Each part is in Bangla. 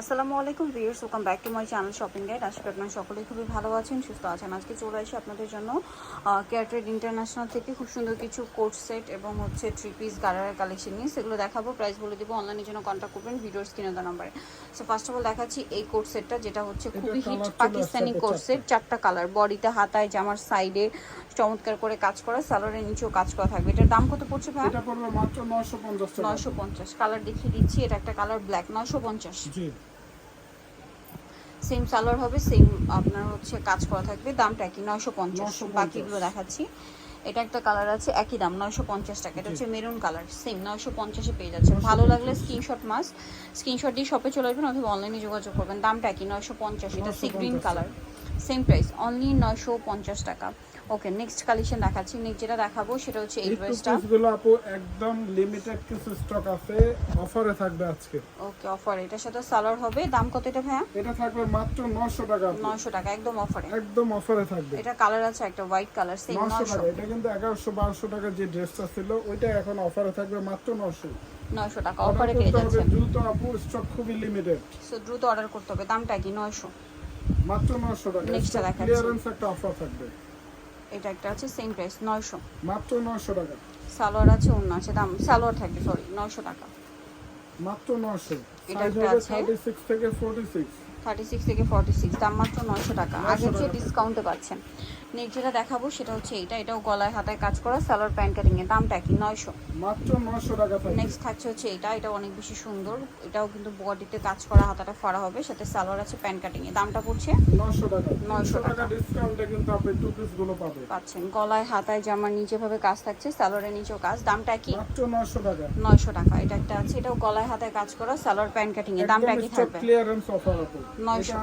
আসসালামু আলাইকুম viewers welcome back to my channel shopping guide. আশা করি আপনারা সকলেই খুবই ভালো আছেন সুস্থ আছেন। আজকে চলে আসি আপনাদের জন্য কেয়ার ট্রেড ইন্টারন্যাশনাল থেকে খুব সুন্দর কিছু কোট সেট এবং হচ্ছে থ্রি পিস গারারের কালেকশন নিয়ে। সেগুলো দেখাবো প্রাইস বলে দেবো অনলাইনের জন্য কন্ট্যাক্ট করবেন ভিডিওর স্ক্রিনে দেওয়া নাম্বারে সো ফার্স্ট অফ অল দেখাচ্ছি এই কোট সেটটা যেটা হচ্ছে খুবই হিট পাকিস্তানি কোট সেট চারটা কালার বডিতে হাতায় জামার সাইডে চমৎকার করে কাজ করা সালোয়ারের নিচেও কাজ করা থাকবে। এটার দাম কত পড়ছে ভাই? এটা পড়বে মাত্র 950 টাকা। নয়শো পঞ্চাশ। কালার দেখিয়ে দিচ্ছি এটা একটা কালার ব্ল্যাক নয়শো পঞ্চাশ। জি। সেম সালোয়ার হবে সেম আপনার হচ্ছে কাজ করা থাকবে দামটা কি নয়শো পঞ্চাশ। 950 বাকিগুলো দেখাচ্ছি। এটা একটা কালার আছে একই দাম নয়শো পঞ্চাশ টাকা। এটা হচ্ছে মেরুন কালার সেম নয়শো পঞ্চাশে পেয়ে যাচ্ছে। ভালো লাগলে স্ক্রিনশট মাস স্ক্রিনশট দিয়ে শপে চলে আসবেন অথবা অনলাইনে যোগাযোগ করবেন। দামটা কি নয়শো পঞ্চাশ। এটা sea green colour same price only নয়শো পঞ্চাশ টাকা। ওকে নেক্সট কালেকশন দেখাচ্ছি। নেক্সট যেটা দেখাবো সেটা হচ্ছে এই ড্রেসটা পিসগুলো আপু একদম লিমিটেড কিছু স্টক আছে। অফারে থাকবে আজকে। ওকে অফার এটার সাথে সালোয়ার হবে। দাম কত এটা ভাইয়া? এটা থাকবে মাত্র 900 টাকা আপু। নয়শো টাকা একদম অফারে একদম অফারে থাকবে। এটা কালার আছে একটা হোয়াইট কালার সেম 900 টাকা। এটা কিন্তু 1100 1200 টাকা যে ড্রেসটা ছিল ওইটা এখন অফারে থাকবে মাত্র 900 নয়শো টাকা অর্ডার অফারে পেয়ে যাচ্ছেন। দ্রুত আপু স্টক খুবই লিমিটেড সো দ্রুত অর্ডার করতে হবে। দামটা কি? নয়শো। মাত্র 900 টাকা। নেক্সটটা দেখাচ্ছি। ক্লিয়ারেন্স একটা অফার থাকবে। এটা একটা আছে সেম প্রাইস নয়শো। মাত্র 900 টাকা। সালোয়ার আছে অন্য আছে দাম সালোয়ার থাকবে সরি নয়শো টাকা। মাত্র 900 এটা একটা আছে। 36 থেকে 46 থার্টি সিক্স থেকে ফর্টি সিক্স দাম মাত্র নয়শো টাকা। 900 আগের চেয়ে ডিসকাউন্টে পাচ্ছেন। নেক্সট যেটা দেখাবো সেটা হচ্ছে এটা এটাও গলায় হাতায় কাজ করা সালোয়ার প্যান্ট কাটিং এর দামটা কি নয়শো। মাত্র 900 টাকা নেক্সট থাকছে হচ্ছে এটা। এটা অনেক বেশি সুন্দর। এটাও কিন্তু বডিতে কাজ করা হাতাটা ফরা হবে। সাথে সালোয়ার আছে প্যান্ট কাটিং এর দামটা পড়ছে 900 টাকা 900 900 টাকা। ডিসকাউন্টে কিন্তু আপনি টু পিসগুলো পাবেন। পাচ্ছেন। গলায় হাতায় জামার নিচে ভাবে কাজ থাকছে সালোয়ারের নিচেও কাজ। দামটা কি মাত্র 900 টাকা। নয়শো টাকা। এটা একটা আছে। এটাও গলায় হাতায় কাজ করা সালোয়ার প্যান্ট কাটিং এর দামটা কি থাকবে। ক্লিয়ারেন্স অফার আপু 900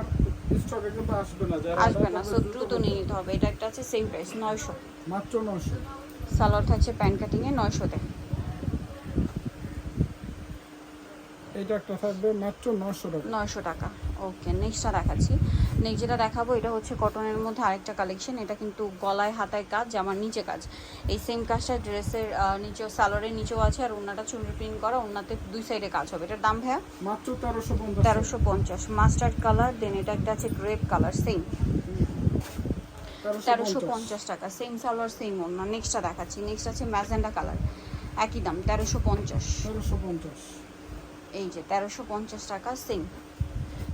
আসবে না যারা আসবে order না করবে সো দ্রুত দ্রুত নিয়ে নিতে হবে। এটা একটা আছে সেম প্রাইস নয়শো। মাত্র 900 সালোয়ার থাকছে প্যান্ট কাটিং নয়শোতে। এটা একটা থাকবে মাত্র 900 টাকা। নয়শো টাকা। ওকে নেক্সটটা দেখাচ্ছি নেক্সট যেটা দেখাবো এটা হচ্ছে কটনের মধ্যে আরেকটা কালেকশন এটা কিন্তু গলায় হাতায় কাজ জামার নিচে কাজ। এই সেম কাজটা ড্রেসের নিচেও সালোয়ারের নিচেও আছে আর ওনাটা চুনরি প্রিন্ট করা ওনাতে দুই সাইডে কাজ হবে। এটার দাম ভাইয়া? মাত্র তেরোশো তেরোশো পঞ্চাশ। মাস্টার্ড কালার দেন এটা একটা আছে গ্রেপ কালার সেম তেরোশো পঞ্চাশ। টাকা সেম সালোয়ার সেম অন্য নেক্সটটা দেখাচ্ছি। নেক্সট আছে ম্যাজেন্ডা কালার একই দাম তেরোশো পঞ্চাশ। 1350 এই যে তেরোশো পঞ্চাশ টাকা সেম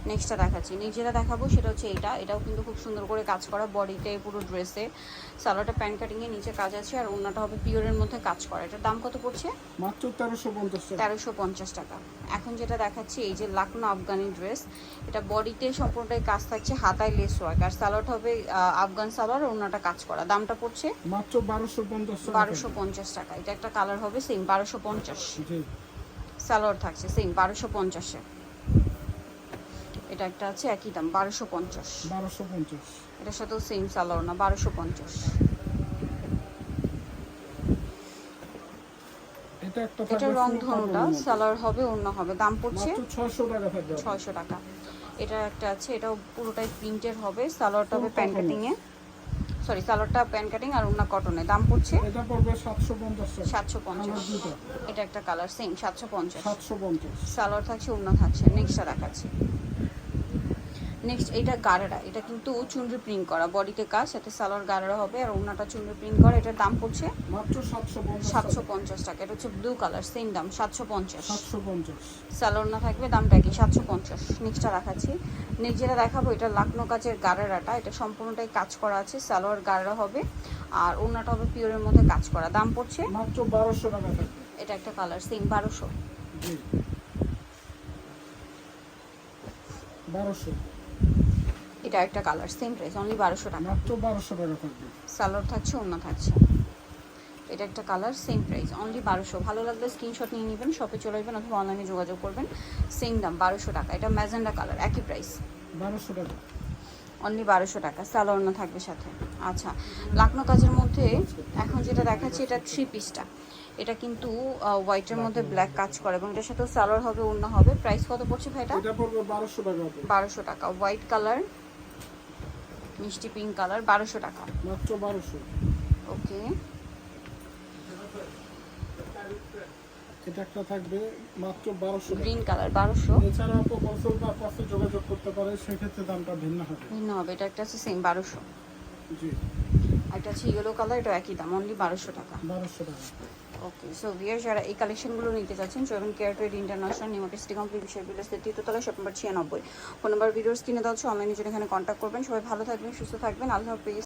নেক্সটটা দেখাচ্ছি। নেক্সট যেটা দেখাবো সেটা হচ্ছে এটা এটাও কিন্তু খুব সুন্দর করে কাজ করা বডিতে পুরো ড্রেসে সালোয়ারটা প্যান্ট কাটিংয়ে নিচে কাজ আছে আর অন্যটা হবে পিওরের মধ্যে কাজ করা। এটার দাম কত পড়ছে? মাত্র 1350 টাকা। তেরোশো পঞ্চাশ টাকা। এখন যেটা দেখাচ্ছি এই যে লাকনো আফগানি ড্রেস এটা বডিতে সম্পূর্ণটাই কাজ থাকছে হাতায় লেস ওয়ার্ক আর সালোয়ারটা হবে আফগান সালোয়ার আর অন্যটা কাজ করা। দামটা পড়ছে? মাত্র 1250 টাকা। বারোশো পঞ্চাশ টাকা। এটা একটা কালার হবে সেম বারোশো পঞ্চাশ। সালোয়ার থাকছে সেম বারোশো পঞ্চাশে। এটা একটা আছে একই দাম বারোশো পঞ্চাশ। 1250 এটার সাথেও সেম সালোয়ার না বারোশো পঞ্চাশ। এটা রং ধনুটা। সালোয়ার হবে অন্য হবে দাম পড়ছে মাত্র 600 টাকা ছয়শো টাকা। এটা একটা আছে এটাও পুরোটাই প্রিন্টের হবে সালোয়ারটা হবে প্যান্ট কাটিং এ সরি সালোয়ারটা প্যান্ট কাটিং আর অন্য কটনে দাম পড়ছে এটা পড়বে 750 টাকা। সাতশো পঞ্চাশ। এটা একটা কালার সেম সাতশো পঞ্চাশ। 750 সালোয়ার থাকছে অন্য থাকছে নেক্সটটা দেখাচ্ছি। নেক্সট এটা গাড়ারা এটা কিন্তু চুনরি প্রিন্ট করা। বডিতে কাজ সাথে সালোয়ার গাড়ারা হবে আর ওনাটা চুনরি প্রিন্ট করা। এটার দাম পড়ছে মাত্র 750 সাতশো পঞ্চাশ টাকা। এটা হচ্ছে ব্লু কালার সেম দাম সাতশো পঞ্চাশ। 750 সালোয়ার না থাকবে দামটা কি সাতশো পঞ্চাশ। নেক্সটটা দেখাচ্ছি। নেক্সট যেটা দেখাবো এটা লাকনো কাজের গাড়ারাটা এটা সম্পূর্ণটাই কাজ করা আছে সালোয়ার গাড়ারা হবে আর ওনাটা হবে পিওরের মধ্যে কাজ করা। দাম পড়ছে মাত্র 1200 টাকা এটা একটা কালার সেম বারোশো। 1200 এটা একটা কালার সেম প্রাইস অনলি বারোশো টাকা। মাত্র 1200 টাকা থাকবে। সালোয়ার থাকছে অন্য থাকছে। এটা একটা কালার সেম প্রাইস অনলি বারোশো। ভালো লাগলে স্ক্রিনশট নিয়ে নেবেন শপে চলে আসবেন অথবা অনলাইনে যোগাযোগ করবেন। সেম দাম বারোশো টাকা। এটা ম্যাজেন্ডা কালার একই প্রাইস 1200 টাকা। অনলি বারোশো টাকা সালোয়ার না থাকবে সাথে। আচ্ছা লাকনো কাজের মধ্যে এখন যেটা দেখাচ্ছি এটা থ্রি পিসটা এটা কিন্তু হোয়াইটের মধ্যে ব্ল্যাক কাজ করে এবং এটার সাথেও সালোয়ার হবে অন্য হবে। প্রাইস কত পড়ছে ভাই এটা? 1200 টাকা। বারোশো টাকা। হোয়াইট কালার মিষ্টি পিঙ্ক কালার বারোশো টাকা। মাত্র 1200 ওকে এটা একটা থাকবে মাত্র বারোশো গ্রিন কালার বারোশো। এছাড়া আপু হোলসেল বা পাশে যোগাযোগ করতে পারে সেক্ষেত্রে দামটা ভিন্ন হবে। ভিন্ন হবে এটা একটা আছে সেম বারোশো। জি। একটা আছে ইয়েলো কালার এটা একই দাম অনলি বারোশো টাকা। বারোশো টাকা। ওকে সো ভিয়ার যারা এই কালেকশনগুলো নিতে চাচ্ছেন সেভেন কেয়ার ট্রেড ইন্টারন্যাশনাল নিউমার্সিটি কমপ্লিট বিষয় বিলাসের তৃতীয়তলা শপ নম্বর ছিয়ানব্বই। ফোন নাম্বার ভিডিওস কিনে দেওয়া হচ্ছে অনলাইনে জন্য এখানে কন্ট্যাক্ট করবেন। সবাই ভালো থাকবেন, সুস্থ থাকবেন। আল্লাহ হাফিজ।